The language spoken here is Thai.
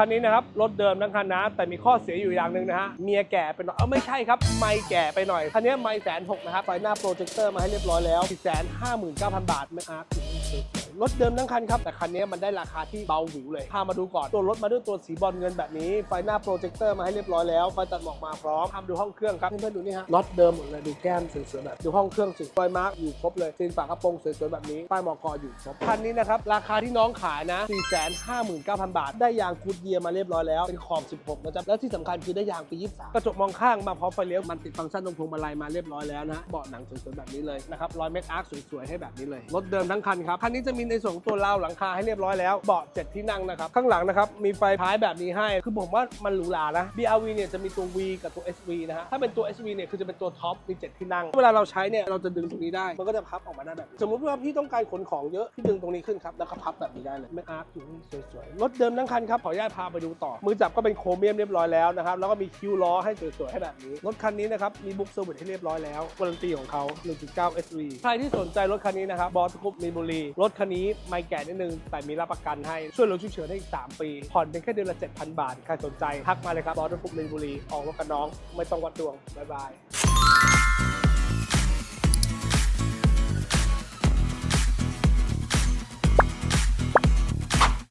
คันนี้นะครับรถเดิมทั้งคันนะ แต่มีข้อเสียอยู่อย่างหนึ่งนะฮะเมียแก่ไปหน่อยเออไม่ใช่ครับ ไม่แก่ไปหน่อย คันนี้ไม่แสนหกนะครับไฟหน้าโปรเจคเตอร์มาให้เรียบร้อยแล้ว4 5 9 0 0 0บาทไม่อาร์ครถเดิมทั้งคันครับ แต่คันนี้มันได้ราคาที่เบาหวิวเลย พามาดูก่อน ตัวรถมาด้วยตัวสีบอลเงินแบบนี้ ไฟหน้าโปรเจคเตอร์มาให้เรียบร้อยแล้ว ไฟตัดหมอกมาพร้อมทำดูห้องเครื่องครับ เพื่อนๆดูนี่ฮะน็อตเดิมหมดเลย ดูแก้มสวยๆแบบ ดูห้องเครื่องสวยไฟมาร์กอยู่ครบเลยซีนฝากระโปรงสวยๆแบบนี้ ป้ายมอกอยู่ครบ คันนี้นะครับ ราคาที่น้องขายนะ 459,000 บาท ได้ยางกูดเียร์มาเรียบร้อยแล้ว เป็นขอบ 16นะจ๊ะและที่สำคัญคือได้ยางปี 23 กระจกมองข้างมาพร้อมไฟเลี้ยวมันติดฟังก์ชันตรงพวงมาลัยมาเรียบร้อยแล้วนะเบาะหนังสวยๆแบบนี้เลยนะครับรอยเมคอาร์คสวยๆให้แบบนี้เลยรถเดิมทั้งคันครับคันนี้จะมีในส่วนของตัวราวหลังคาให้เรียบร้อยแล้วเบาะ7ที่นั่งนะครับข้างหลังนะครับมีไฟท้ายแบบนี้ให้ คือผมว่ามันหรูหรานะ BRV เนี่ยจะมีตัว V กับตัว SV นะฮะถ้าเป็นตัว SV เนี่ยคือจะเป็นตัวท็อปมี7ที่นั่งเวลาเราใช้เนี่ยเราจะดึงตรงนี้ได้มันก็จะพับออกมาได้แบบสมมติว่าพี่ต้องการขนของเยอะพี่ดึงตรงนี้ขึ้นครับแล้วก็พับแบบนี้ได้เลยไม่อาร์คอยู่สวยๆรถเดิมทั้งคันครับขออนุญาตพาไปดูต่อ มือจับก็เป็นโครเมียมเรียบร้อยแล้วนะครับ แล้วก็มีคิ้วล้อให้สวยๆให้แบบนี้ รถคันนี้นะครับ มีบุ๊กเซอร์วิสให้เรียบร้อยแล้ววารันตีของเขา 1.9 SV ใครที่สนใจรถคันนี้นะครับบอสกุ๊ปมีบุรี รถคันนี้ไม่แก่นิดนึง แต่มีรับประกันให้ ช่วยลือฉุกเฉินให้อีก 3 ปี ผ่อนเป็นแค่เดือนละ 7,000 บาท ใครสนใจทักมาเลยครับบอสกุ๊ปมีบุรี ออกรถกับน้อง ไม่ต้องวัดดวงบ๊ายบาย